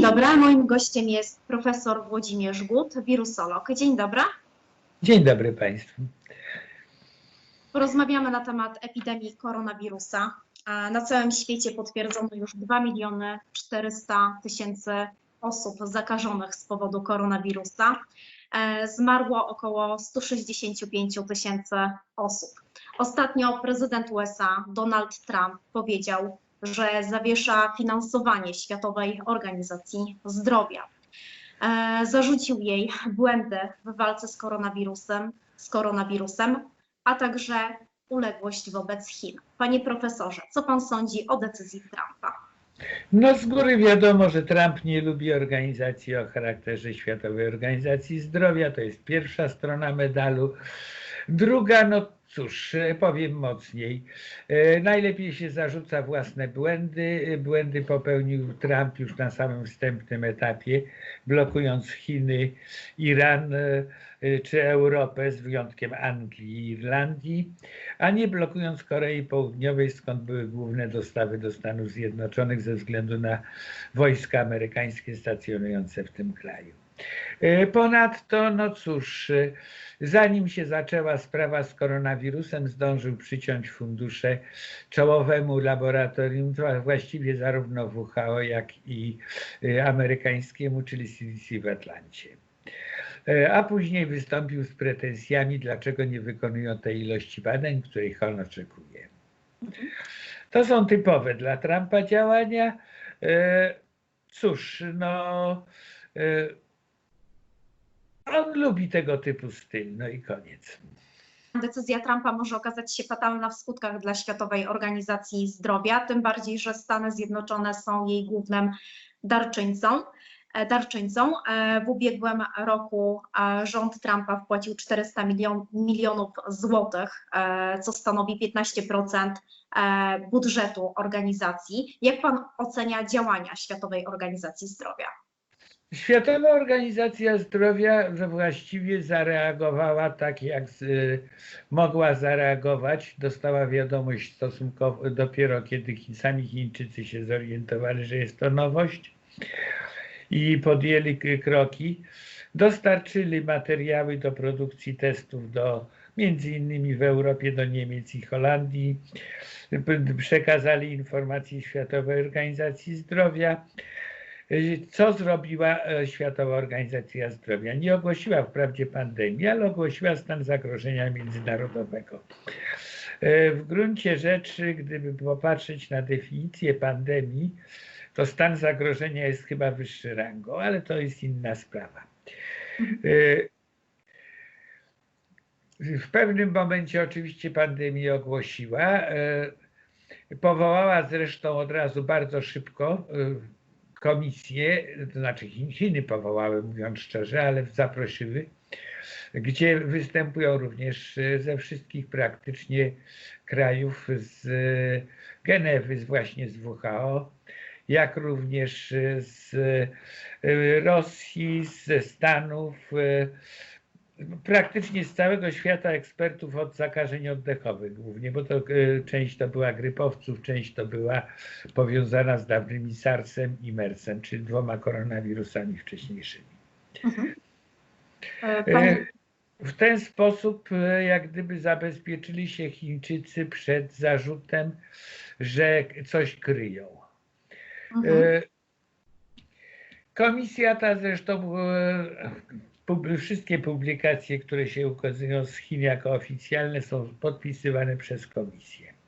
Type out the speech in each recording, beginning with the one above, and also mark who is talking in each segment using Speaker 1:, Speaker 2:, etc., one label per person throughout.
Speaker 1: Dzień dobry, moim gościem jest profesor Włodzimierz Gut, wirusolog. Dzień dobry.
Speaker 2: Dzień dobry Państwu.
Speaker 1: Porozmawiamy na temat epidemii koronawirusa. Na całym świecie potwierdzono już 2 miliony 400 tysięcy osób zakażonych z powodu koronawirusa. E, Zmarło około 165 tysięcy osób. Ostatnio prezydent USA Donald Trump powiedział, że zawiesza finansowanie Światowej Organizacji Zdrowia. E, Zarzucił jej błędy w walce z koronawirusem, z koronawirusem, a także uległość wobec Chin. Panie profesorze, co pan sądzi o decyzji Trumpa?
Speaker 2: No z góry wiadomo, że Trump nie lubi organizacji o charakterze Światowej Organizacji Zdrowia. To jest pierwsza strona medalu. Druga, no cóż, e, powiem mocniej. E, Najlepiej się zarzuca własne błędy. E, Błędy popełnił Trump już na samym wstępnym etapie, blokując Chiny, Iran czy Europę z wyjątkiem Anglii i Irlandii, a nie blokując Korei Południowej, skąd były główne dostawy do Stanów Zjednoczonych ze względu na wojska amerykańskie stacjonujące w tym kraju. E, Ponadto, no cóż, e, zanim się zaczęła sprawa z koronawirusem, zdążył przyciąć fundusze czołowemu laboratorium, to właściwie zarówno WHO, jak i e, amerykańskiemu, czyli CDC w Atlancie. A później wystąpił z pretensjami, dlaczego nie wykonują tej ilości badań, których on oczekuje. To są typowe dla Trumpa działania. Cóż, no. On lubi tego typu styl, no i koniec.
Speaker 1: Decyzja Trumpa może okazać się fatalna w skutkach dla Światowej Organizacji Zdrowia, tym bardziej, że Stany Zjednoczone są jej głównym darczyńcą. e, darczyńcą. E, W ubiegłym roku e, rząd Trumpa wpłacił 400 milion, milionów złotych, co stanowi 15% e, budżetu organizacji. Jak pan ocenia działania Światowej Organizacji Zdrowia?
Speaker 2: Światowa Organizacja Zdrowia właściwie zareagowała tak, jak mogła zareagować. Dostała wiadomość stosunkowo dopiero kiedy sami Chińczycy się zorientowali, że jest to nowość i podjęli kroki. Dostarczyli materiały do produkcji testów do między innymi w Europie do Niemiec i Holandii. Przekazali informacje Światowej Organizacji Zdrowia. Co zrobiła e, Światowa Organizacja Zdrowia? Nie ogłosiła wprawdzie pandemii, ale ogłosiła stan zagrożenia międzynarodowego. E, W gruncie rzeczy, gdyby popatrzeć na definicję pandemii, to stan zagrożenia jest chyba wyższy rangą, ale to jest inna sprawa. E, W pewnym momencie oczywiście pandemię ogłosiła. Powołała zresztą od razu bardzo szybko komisje, to znaczy Chin- Chiny powołały, mówiąc szczerze, ale zaprosiły, gdzie występują również e, ze wszystkich praktycznie krajów z e, Genewy, właśnie z WHO, jak również z e, Rosji, ze Stanów, praktycznie z całego świata ekspertów od zakażeń oddechowych głównie, bo to e, część to była grypowców, część to była powiązana z dawnymi SARS-em i MERS-em, czyli dwoma koronawirusami wcześniejszymi.
Speaker 1: E, Pan,
Speaker 2: E, W ten sposób e, jak gdyby zabezpieczyli się Chińczycy przed zarzutem, że coś kryją.
Speaker 1: mhm.
Speaker 2: E, Komisja ta zresztą, e, wszystkie publikacje, które się ukazują z Chin jako oficjalne są podpisywane przez komisję.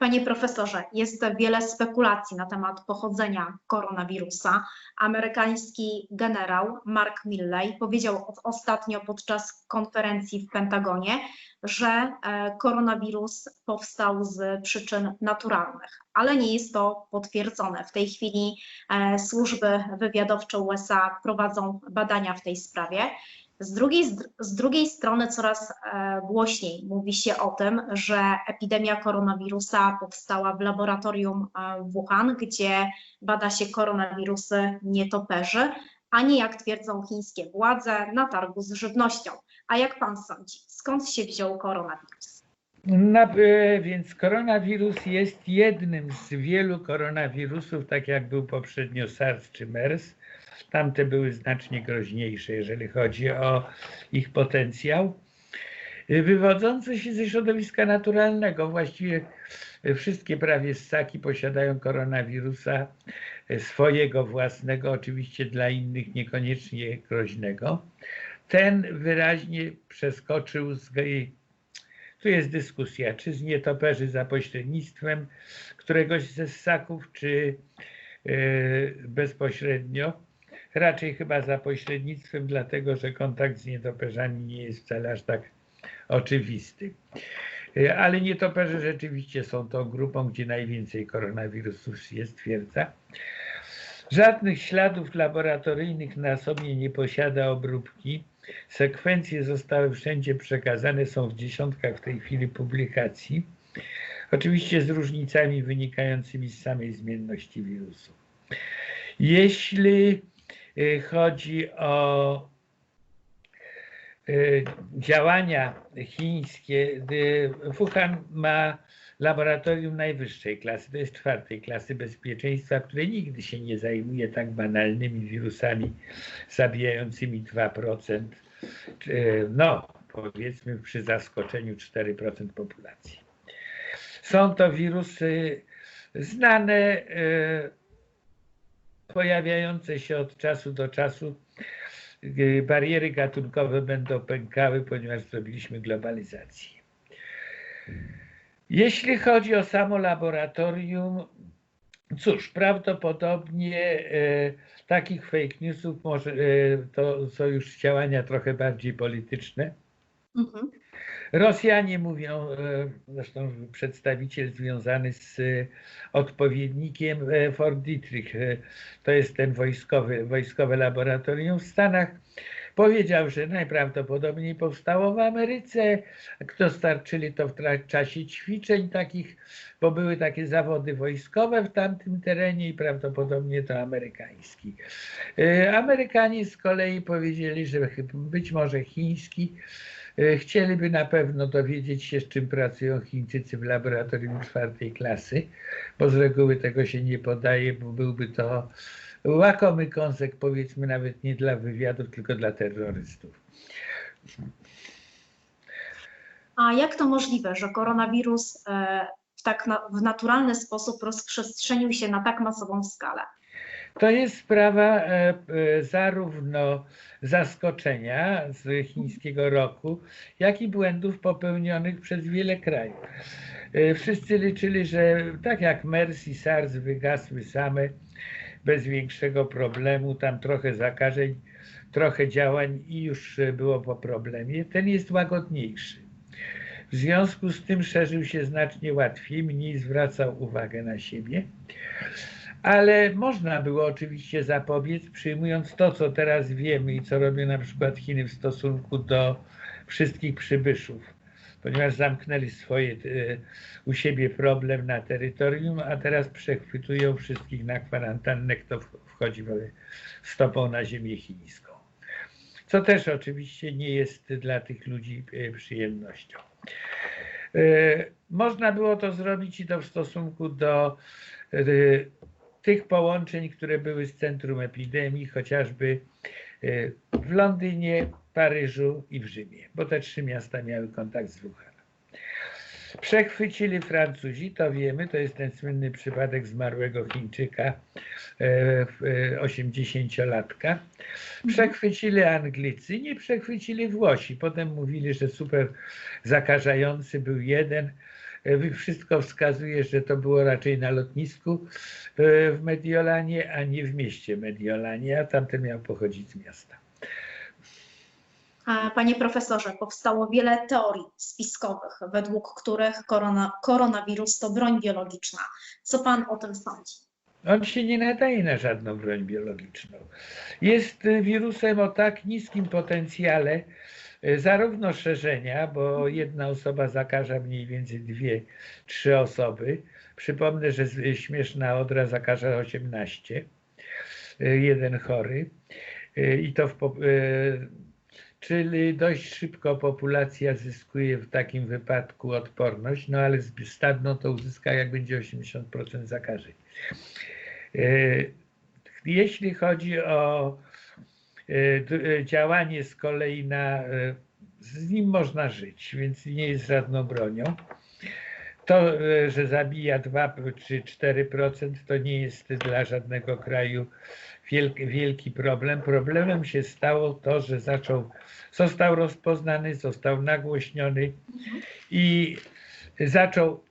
Speaker 1: Panie profesorze, jest wiele spekulacji na temat pochodzenia koronawirusa. Amerykański generał Mark Milley powiedział ostatnio podczas konferencji w Pentagonie, że e, koronawirus powstał z przyczyn naturalnych, ale nie jest to potwierdzone. W tej chwili e, służby wywiadowcze USA prowadzą badania w tej sprawie. Z drugiej, z drugiej strony coraz e, głośniej mówi się o tym, że epidemia koronawirusa powstała w laboratorium e, w Wuhan, gdzie bada się koronawirusy nietoperzy, a nie jak twierdzą chińskie władze na targu z żywnością. A jak pan sądzi, skąd się wziął koronawirus?
Speaker 2: Na, e, więc koronawirus jest jednym z wielu koronawirusów, tak jak był poprzednio SARS czy MERS. Tamte były znacznie groźniejsze, jeżeli chodzi o ich potencjał. E, Wywodzące się ze środowiska naturalnego, właściwie wszystkie prawie ssaki posiadają koronawirusa e, swojego własnego, oczywiście dla innych niekoniecznie groźnego. Ten wyraźnie przeskoczył z tu jest dyskusja, czy z nietoperzy za pośrednictwem któregoś ze ssaków, czy yy, bezpośrednio. Raczej chyba za pośrednictwem, dlatego że kontakt z nietoperzami nie jest wcale aż tak oczywisty. Yy, ale nietoperze rzeczywiście są tą grupą, gdzie najwięcej koronawirusów jest, twierdza. Żadnych śladów laboratoryjnych na sobie nie posiada obróbki. Sekwencje zostały wszędzie przekazane, są w dziesiątkach w tej chwili publikacji. Oczywiście z różnicami wynikającymi z samej zmienności wirusu. Jeśli chodzi o y, działania chińskie, y, Wuhan ma laboratorium najwyższej klasy, to jest czwartej klasy bezpieczeństwa, które nigdy się nie zajmuje tak banalnymi wirusami zabijającymi 2%, no powiedzmy przy zaskoczeniu 4% populacji. Są to wirusy znane, e, pojawiające się od czasu do czasu. Bariery gatunkowe będą pękały, ponieważ zrobiliśmy globalizację. Jeśli chodzi o samo laboratorium, cóż, prawdopodobnie e, takich fake newsów może, e, to są już działania trochę bardziej polityczne. Mhm. Rosjanie mówią, e, zresztą przedstawiciel związany z odpowiednikiem Fort Dietrich, to jest ten wojskowy, wojskowe laboratorium w Stanach, Powiedział, że najprawdopodobniej powstało w Ameryce. Dostarczyli to w czasie ćwiczeń takich, bo były takie zawody wojskowe w tamtym terenie i prawdopodobnie to amerykański. E, Amerykanie z kolei powiedzieli, że być może chiński. E, chcieliby na pewno dowiedzieć się, z czym pracują Chińczycy w laboratorium czwartej klasy, bo z reguły tego się nie podaje, bo byłby to łakomy kąsek, powiedzmy nawet nie dla wywiadów, tylko dla terrorystów.
Speaker 1: A jak to możliwe, że koronawirus e, w tak na, w naturalny sposób rozprzestrzenił się na tak masową skalę?
Speaker 2: To jest sprawa e, e, zarówno zaskoczenia z chińskiego roku, jak i błędów popełnionych przez wiele krajów. Wszyscy liczyli, że tak jak MERS i SARS wygasły same, bez większego problemu, tam trochę zakażeń, trochę działań i już było po problemie. Ten jest łagodniejszy. W związku z tym szerzył się znacznie łatwiej, mniej zwracał uwagę na siebie, ale można było oczywiście zapobiec, przyjmując to, co teraz wiemy i co robią na przykład Chiny w stosunku do wszystkich przybyszów ponieważ zamknęli swoje, e, u siebie problem na terytorium, a teraz przechwytują wszystkich na kwarantannę, kto wchodzi stopą na ziemię chińską. Co też oczywiście nie jest dla tych ludzi e, przyjemnością. E, można było to zrobić i to w stosunku do tych połączeń, które były z centrum epidemii, chociażby w Londynie, Paryżu i w Rzymie, bo te trzy miasta miały kontakt z Wuhan. Przechwycili Francuzi, to wiemy, to jest ten słynny przypadek zmarłego Chińczyka, 80-latka. E, mhm. Przechwycili Anglicy, nie przechwycili Włosi. Potem mówili, że super zakażający był jeden. E, wszystko wskazuje, że to było raczej na lotnisku e, w Mediolanie, a nie w mieście Mediolanie, a tamten miał pochodzić z miasta.
Speaker 1: Panie profesorze, powstało wiele teorii spiskowych, według których korona, koronawirus to broń biologiczna. Co pan o tym sądzi?
Speaker 2: On się nie nadaje na żadną broń biologiczną. Jest wirusem o tak niskim potencjale, zarówno szerzenia, bo jedna osoba zakaża mniej więcej dwie, trzy osoby. Przypomnę, że śmieszna odra zakaża 18, e, jeden chory. E, I to w, czyli dość szybko populacja zyskuje w takim wypadku odporność, no ale stadno to uzyska jak będzie 80% zakażeń. Jeśli chodzi o działanie z kolei na, z nim można żyć, więc nie jest żadną bronią. To, że zabija 2 czy 4%, to nie jest dla żadnego kraju wielki, wielki problem. Problemem się stało to, że zaczął, został rozpoznany, został nagłośniony i zaczął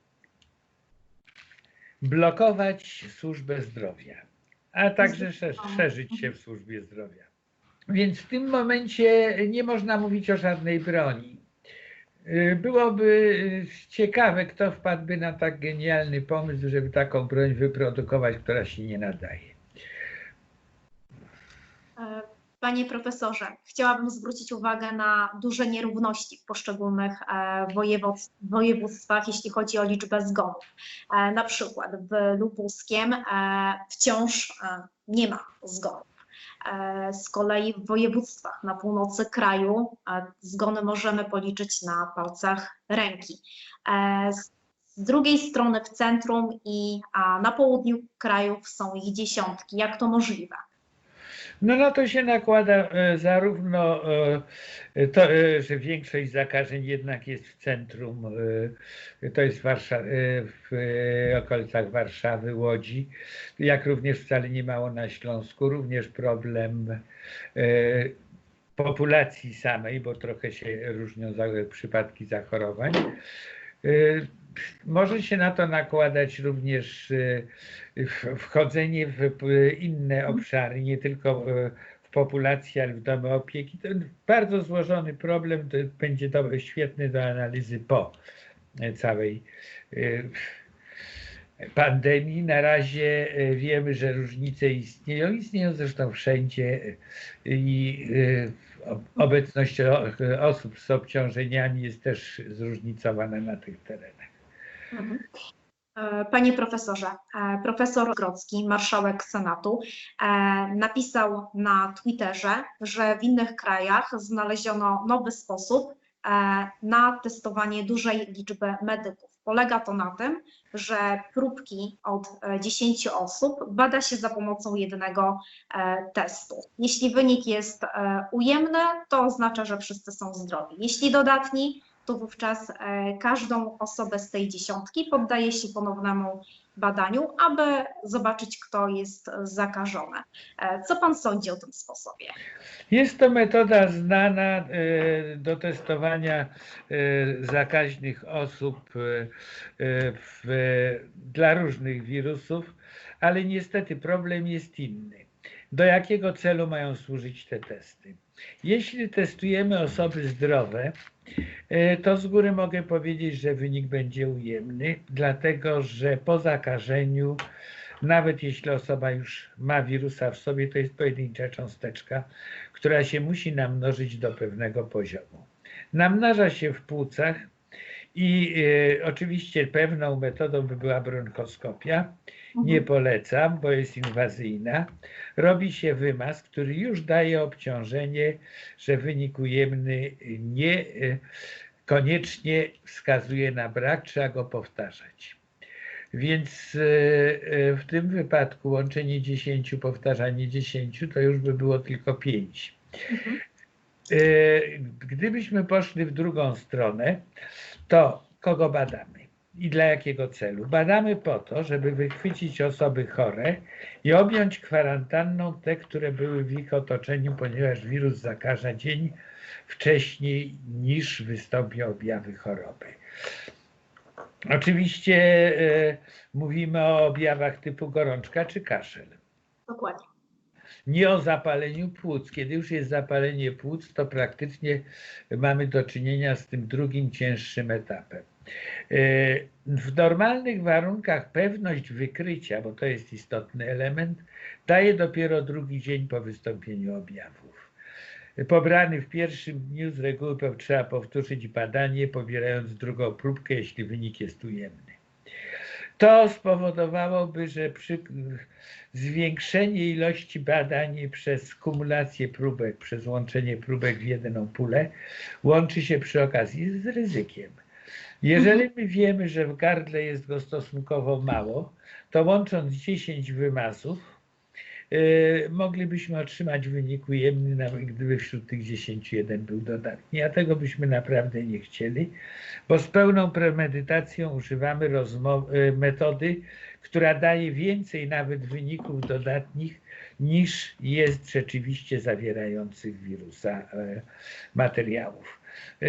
Speaker 2: blokować służbę zdrowia, a także szerzyć się w służbie zdrowia. Więc w tym momencie nie można mówić o żadnej broni. Byłoby ciekawe, kto wpadłby na tak genialny pomysł, żeby taką broń wyprodukować, która się nie nadaje.
Speaker 1: E, panie profesorze, chciałabym zwrócić uwagę na duże nierówności w poszczególnych e, województwach, jeśli chodzi o liczbę zgonów. E, na przykład w Lubuskiem wciąż nie ma zgonów. Z kolei w województwach na północy kraju zgony możemy policzyć na palcach ręki. Z drugiej strony w centrum i na południu krajów są ich dziesiątki. Jak to możliwe?
Speaker 2: No na to się nakłada e, zarówno e, to, e, że większość zakażeń jednak jest w centrum, to jest Warsza w okolicach Warszawy, Łodzi, jak również wcale nie mało na Śląsku, również problem populacji samej, bo trochę się różnią przypadki zachorowań. Może się na to nakładać również y, wchodzenie w inne obszary, nie tylko y, w populacji, ale w domy opieki. To bardzo złożony problem, to będzie to świetny do analizy po całej y, pandemii. Na razie wiemy, że różnice istnieją, istnieją zresztą wszędzie i obecność osób z obciążeniami jest też zróżnicowana na tych terenach.
Speaker 1: Mhm. E, panie profesorze, e, profesor Grodzki, marszałek Senatu, e, napisał na Twitterze, że w innych krajach znaleziono nowy sposób na testowanie dużej liczby medyków. Polega to na tym, że próbki od 10 osób bada się za pomocą jednego testu. Jeśli wynik jest ujemny, to oznacza, że wszyscy są zdrowi. Jeśli dodatni, to wówczas e, każdą osobę z tej dziesiątki poddaje się ponownemu badaniu, aby zobaczyć, kto jest zakażony. E, co Pan sądzi o tym sposobie?
Speaker 2: Jest to metoda znana e, do testowania zakaźnych osób w, dla różnych wirusów, ale niestety problem jest inny. Do jakiego celu mają służyć te testy? Jeśli testujemy osoby zdrowe, to z góry mogę powiedzieć, że wynik będzie ujemny, dlatego że po zakażeniu, nawet jeśli osoba już ma wirusa w sobie, to jest pojedyncza cząsteczka, która się musi namnożyć do pewnego poziomu. Namnaża się w płucach i y, oczywiście pewną metodą by była bronchoskopia. Nie mhm. polecam, bo jest inwazyjna. Robi się wymaz, który już daje obciążenie, że wynik ujemny nie y, koniecznie wskazuje na brak, trzeba go powtarzać. Więc y, w tym wypadku łączenie 10, powtarzanie 10 to już by było tylko 5. Mhm. Gdybyśmy poszli w drugą stronę, to kogo badamy i dla jakiego celu? Badamy po to, żeby wychwycić osoby chore i objąć kwarantanną te, które były w ich otoczeniu, ponieważ wirus zakaża dzień wcześniej niż wystąpią objawy choroby. Oczywiście e, mówimy o objawach typu gorączka czy kaszel.
Speaker 1: Dokładnie
Speaker 2: nie o zapaleniu płuc. Kiedy już jest zapalenie płuc, to praktycznie mamy do czynienia z tym drugim, cięższym etapem. E, w normalnych warunkach pewność wykrycia, bo to jest istotny element, daje dopiero drugi dzień po wystąpieniu objawów. Pobrany w pierwszym dniu z reguły trzeba powtórzyć badanie, pobierając drugą próbkę, jeśli wynik jest ujemny. To spowodowałoby, że przy zwiększenie ilości badań przez kumulację próbek, przez łączenie próbek w jedną pulę, łączy się przy okazji z ryzykiem. Jeżeli my wiemy, że w gardle jest go stosunkowo mało, to łącząc 10 wymazów, moglibyśmy otrzymać wynik ujemny, nawet gdyby wśród tych 10 jeden był dodatni. A tego byśmy naprawdę nie chcieli, bo z pełną premedytacją używamy yy, metody, która daje więcej nawet wyników dodatnich niż jest rzeczywiście zawierających wirusa e, materiałów. E,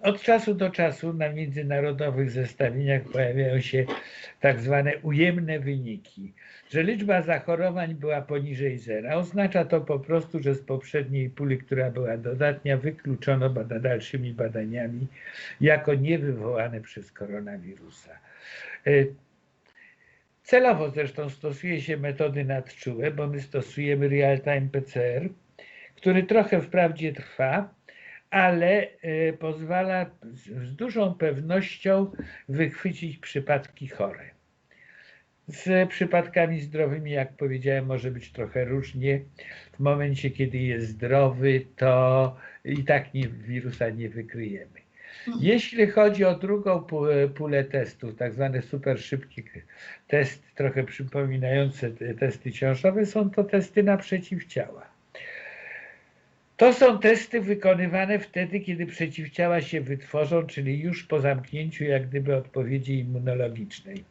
Speaker 2: Od czasu do czasu na międzynarodowych zestawieniach pojawiają się tak zwane ujemne wyniki, że liczba zachorowań była poniżej zera. Oznacza to po prostu, że z poprzedniej puli, która była dodatnia, wykluczono bada dalszymi badaniami jako niewywołane przez koronawirusa. E, Celowo zresztą stosuje się metody nadczułe, bo my stosujemy real-time PCR, który trochę wprawdzie trwa, ale e, pozwala z, dużą pewnością wychwycić przypadki chore. Z przypadkami zdrowymi, jak powiedziałem, może być trochę różnie. W momencie, kiedy jest zdrowy, to i tak nie, wirusa nie wykryjemy. Jeśli chodzi o drugą pu- pulę testów, tak zwane super szybkie testy, trochę przypominające te testy ciążowe, są to testy na przeciwciała. To są testy wykonywane wtedy, kiedy przeciwciała się wytworzą, czyli już po zamknięciu jak gdyby odpowiedzi immunologicznej.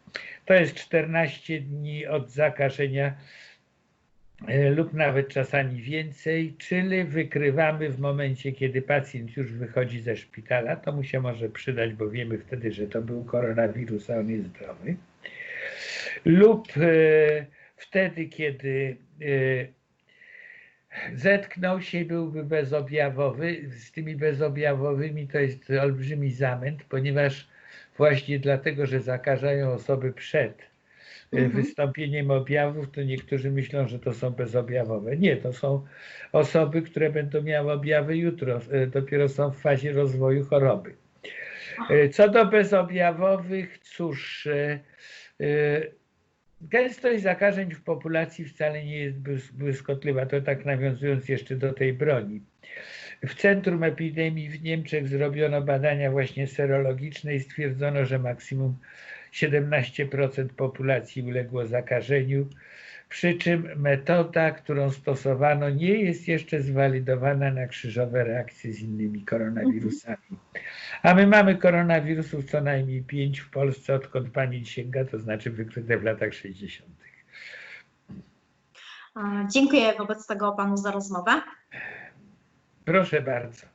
Speaker 2: To jest 14 dni od zakażenia e, lub nawet czasami więcej, czyli wykrywamy w momencie, kiedy pacjent już wychodzi ze szpitala. To mu się może przydać, bo wiemy wtedy, że to był koronawirus, a on jest zdrowy. Lub e, wtedy, kiedy e, zetknął się i byłby bezobjawowy. Z tymi bezobjawowymi to jest olbrzymi zamęt, ponieważ właśnie dlatego, że zakażają osoby przed e,
Speaker 1: Mhm.
Speaker 2: wystąpieniem objawów, to niektórzy myślą, że to są bezobjawowe. Nie, to są osoby, które będą miały objawy jutro, e, dopiero są w fazie rozwoju choroby. E, Co do bezobjawowych, cóż, gęstość zakażeń w populacji wcale nie jest błys- błyskotliwa. To tak nawiązując jeszcze do tej broni. W centrum epidemii w Niemczech zrobiono badania właśnie serologiczne i stwierdzono, że maksimum 17% populacji uległo zakażeniu, przy czym metoda, którą stosowano, nie jest jeszcze zwalidowana na krzyżowe reakcje z innymi koronawirusami. A my mamy koronawirusów co najmniej 5 w Polsce, odkąd pamięć sięga, to znaczy wykryte w latach 60.
Speaker 1: E, Dziękuję wobec tego panu za rozmowę.
Speaker 2: Proszę bardzo.